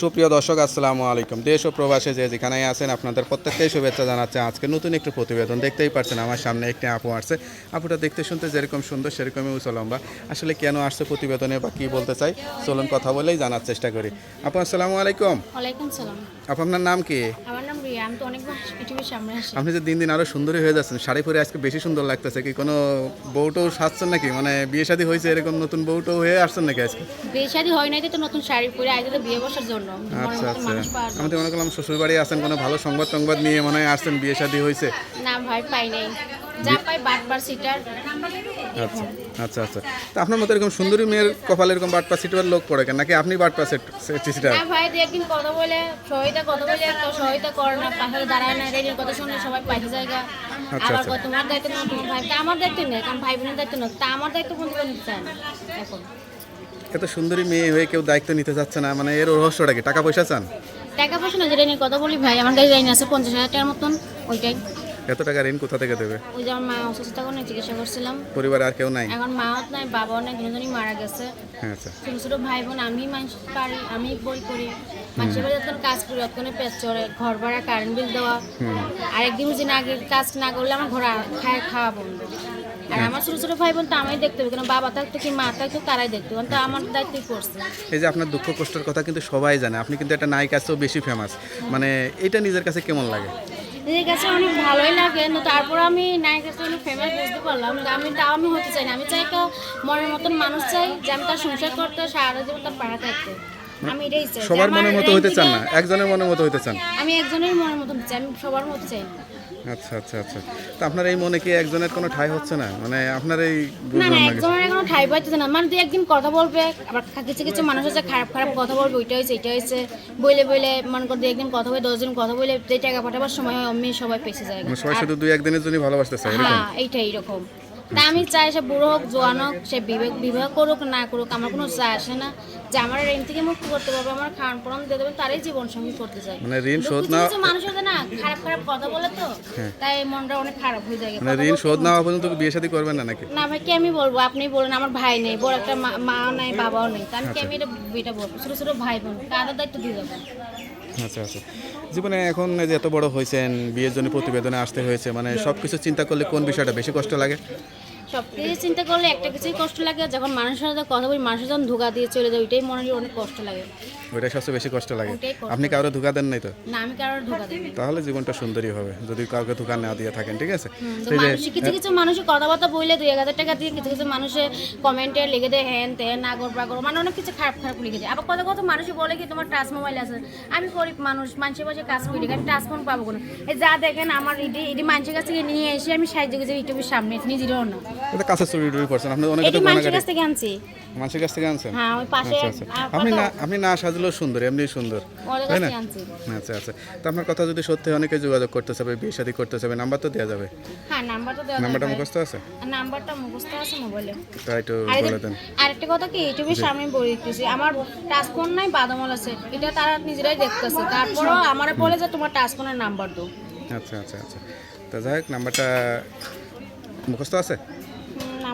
সুপ্রিয় দর্শক আসসালামু আলাইকুম। দেশ ও প্রবাসে যে যেখানেই আছেন আপনাদের প্রত্যেককেই শুভেচ্ছা জানাচ্ছে। আজকে নতুন একটি প্রতিবেদন দেখতেই পারছেন আমার সামনে একটি আপু আসছে। আপুটা দেখতে শুনতে যেরকম সুন্দর সেরকমই উচলম্বা লম্বা। আসলে কেন আসছে প্রতিবেদনে বা কী বলতে চাই চলুন কথা বলেই জানার চেষ্টা করি। আপু আসসালামু আলাইকুম। আপু আপনার নাম কি? আমার নাম আমি তো অনেকবার পৃথিবীর সামনে আসি। আপনি যে দিন দিন আরও সুন্দরী হয়ে যাচ্ছেন শাড়ি পরে আজকে বেশি সুন্দর লাগতেছে কি কোনো বউটো সাজছেন নাকি? মানে বিয়ে শাদী হয়েছে এরকম নতুন বউটো হয়ে আসছেন নাকি আজকে? বিয়ে শাদী হয় নাই তো নতুন শাড়ি পরে আজকে তো বিয়ে বসার জন্য। আচ্ছা আচ্ছা। আমি তো মনে করলাম শ্বশুর বাড়ি আসেন কোনো ভালো সংবাদ সংবাদ নিয়ে মনে হয় আসছেন বিয়ে শাদী হয়েছে। না ভাই পাই নাই। যা পাই সিটার। আচ্ছা আচ্ছা আচ্ছা। তো আপনার মতো এরকম সুন্দরী মেয়ের কপালে এরকম বাটপা সিটবার লোক পড়ে কেন? নাকি আপনি বাটপা সেট সিটার? না ভাই দু একদিন কথা বলে সহায়তা কথা বলে তো সহায়তা করে না পাশে দাঁড়ায় না কথা শুনে সবাই জায়গা আচ্ছা, আবার আচ্ছা। তোমার দায়িত্ব না তোমার ভাই তা আমার দায়িত্ব নেই কারণ ভাই বোনের দায়িত্ব না। তা আমার দায়িত্ব বন্ধু নিতে চায় না এখন। এত সুন্দরী মেয়ে হয়ে কেউ দায়িত্ব নিতে চাচ্ছে না মানে এর রহস্যটা কি? টাকা পয়সা চান? টাকা পয়সা না যেটা নিয়ে কথা বলি ভাই আমার কাছে ঋণ আছে পঞ্চাশ হাজার টাকার মতন ওইটাই। এত টাকা ঋণ কোথা থেকে দেবে? ওই যে আমার মা অসুস্থ করে চিকিৎসা করছিলাম। পরিবারে আর কেউ নাই? এখন মাও নাই বাবাও নাই দুজনই মারা গেছে। হ্যাঁ আচ্ছা। ছোট ছোট ভাই বোন আমি মানুষ পারি আমি বই করি মানুষের বাড়ি যখন কাজ করি তখন পেট চড়ে ঘর ভাড়া কারেন্ট বিল দেওয়া। আর একদিন যে আগে কাজ না করলে আমার ঘর খায় খাওয়া বন্ধ। আর আমার ছোট ছোট ভাই বোন তো আমি দেখতে হবে কেন বাবা থাকতো কি মা থাকতো তারাই দেখতো তো আমার দায়িত্বই করছে এই যে আপনার দুঃখ কষ্টের কথা কিন্তু সবাই জানে আপনি কিন্তু একটা নায়িকা চেয়েও বেশি ফেমাস মানে এটা নিজের কাছে কেমন লাগে? নিজের কাছে অনেক ভালোই লাগে না তারপর আমি নায়কের কাছে অনেক ফেমাস বুঝতে পারলাম আমি তাও আমি হতে চাই না। আমি চাই তো মনের মতন মানুষ চাই যে আমি তার সংসার করতে সারা জীবন তার পাড়া থাকতে। আমি এটাই চাই সবার মনের মতো হতে চান না একজনের মনের মতো হতে চান। আমি একজনের মনের মতন চাই আমি সবার মতো চাই। না আচ্ছা আচ্ছা আচ্ছা। তো আপনার এই মনে কি একজনের কোনো ঠাই হচ্ছে না? মানে আপনার এই না না না একজনের কোনো ঠাই পাইতেছে না। মানে দুই একদিন কথা বলবে আবার কিছু কিছু মানুষ আছে খারাপ খারাপ কথা বলবে ওইটা হয়েছে এটা হয়েছে। বলে বলে মনে করে দুই একদিন কথা বলে দশ দিন কথা বলে যে টাকা পাঠাবার সময় অমনি সবাই পেছে যায়। মানে সবাই শুধু দুই একদিনের জন্য ভালোবাসতে চাই এরকম? হ্যাঁ এইটা এইরকম তা আমি চাই সে বুড়ো হোক জোয়ান হোক সে বিবেক বিবাহ করুক না করুক আমার কোনো চা আসে না যে আমার ঋণ থেকে মুক্তি করতে পারবে আমার খাওয়ান পড়ান দিয়ে দেবেন তারই জীবন সঙ্গী করতে চাই। মানে ঋণ শোধ না মানুষ আছে না খারাপ খারাপ কথা বলে তো তাই মনটা অনেক খারাপ হয়ে যায়। মানে ঋণ শোধ না হওয়া পর্যন্ত বিয়ে শাদী করবেন না নাকি? না ভাই কি আমি বলব? আপনি বলেন আমার ভাই নেই বড় একটা মা- মাও নাই বাবাও নেই তা আমি কি আমি এটা বলব? ছোট ছোট ভাই বোন কাদের দায়িত্ব দিয়ে যাব আচ্ছা আচ্ছা। জীবনে এখন যে এত বড় হয়েছেন, বিয়ের জন্য প্রতিবেদনে আসতে হয়েছে মানে সব কিছু চিন্তা করলে কোন বিষয়টা বেশি কষ্ট লাগে? সব কিছু চিন্তা করলে একটা কিছুই কষ্ট লাগে যখন মানুষের সাথে কথা বলি মানুষের যখন ধোকা দিয়ে চলে যায় ওইটাই মনে হয় অনেক কষ্ট লাগে। ওইটা সবচেয়ে বেশি কষ্ট লাগে। আপনি কারও ধোকা দেন নাই তো? না আমি কারোর ধোকা দিই তাহলে জীবনটা সুন্দরই হবে যদি কাউকে ধোকা না দিয়ে থাকেন ঠিক আছে? কিছু কিছু মানুষের কথাবার্তা বললে দুই হাজার টাকা দিয়ে কিছু কিছু মানুষে কমেন্টে লিখে দেয় হ্যান তেন নাগর বাগর মানে অনেক কিছু খারাপ খারাপ লিখে দেয়। আবার কথা কথা মানুষ বলে কি তোমার টাচ মোবাইল আছে আমি গরিব মানুষ মানুষের পাশে কাজ করি আমি টাচ ফোন পাবো কোনো? এই যা দেখেন আমার ইডি ইডি মানুষের কাছ থেকে নিয়ে এসে আমি সাহায্য করেছি ইউটিউবের সামনে নিজেরও না। এটা কাছে চুরি টুরি করছেন আপনি অনেক তো মানুষের কাছ থেকে আনছি। মানুষের কাছ থেকে আনছেন? হ্যাঁ ওই পাশে আচ্ছা আচ্ছা। আপনি না আপনি না সাজলেও সুন্দর এমনি সুন্দর। তাই না? আচ্ছা আচ্ছা। তো আপনার কথা যদি সত্যি অনেকে যোগাযোগ করতে চাবে বিয়ে শাদী করতে চাবে নাম্বার তো দেওয়া যাবে। হ্যাঁ নাম্বারটা দেওয়া নাম্বারটা মুখস্থ আছে? নাম্বারটা মুখস্থ আছে মোবাইলে। তাই একটু আর বলে দেন। আরেকটা কথা কি ইউটিউবের সামনে বলে দিতেছি আমার টাচফোন নাই বাদামল আছে। এটা তারা নিজেরাই দেখতেছে। তারপরও আমার বলে যে তোমার টাচফোনের নাম্বার দাও। আচ্ছা আচ্ছা আচ্ছা। তো যাই হোক নাম্বারটা মুখস্থ আছে?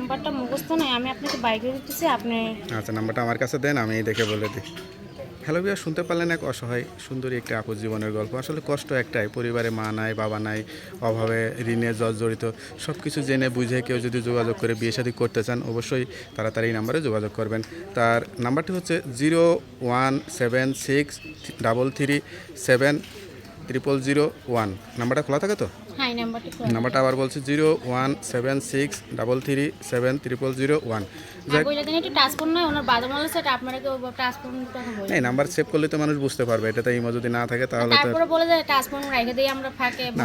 নাম্বারটা মুখস্থ নাই, আমি আপনাকে বাইকে দিতেছি, আপনি আচ্ছা নাম্বারটা আমার কাছে দেন, আমি দেখে বলে দিই। হ্যালো বিয়া শুনতে পারলেন এক অসহায় সুন্দরী একটা আপুর জীবনের গল্প। আসলে কষ্ট একটাই, পরিবারে মা নাই, বাবা নাই, অভাবে ঋণে জর্জরিত সব কিছু জেনে বুঝে কেউ যদি যোগাযোগ করে বিয়ে শাদী করতে চান, অবশ্যই তাড়াতাড়ি এই নাম্বারে যোগাযোগ করবেন। তার নাম্বারটি হচ্ছে zero one seven six double three seven triple zero one. নাম্বারটা খোলা থাকে তো? নাম্বারটা আবার বলছি zero one seven six double three seven triple zero one. এই নাম্বার সেভ করলে তো মানুষ বুঝতে পারবে ইমো যদি না থাকে তাহলে তো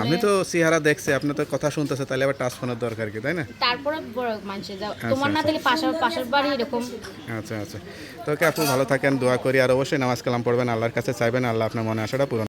আপনি তো দেখছে আপনি তো কথা শুনতেছে তাহলে আবার টাচ ফোনের দরকার কি তাই না? তারপরে তোমার বাড়ি এরকম। আচ্ছা আচ্ছা। তো ওকে ভালো থাকেন দোয়া করি আর অবশ্যই নামাজ কালাম পড়বেন আল্লাহর কাছে চাইবেন আল্লাহ আপনার মনে আশাটা পূরণ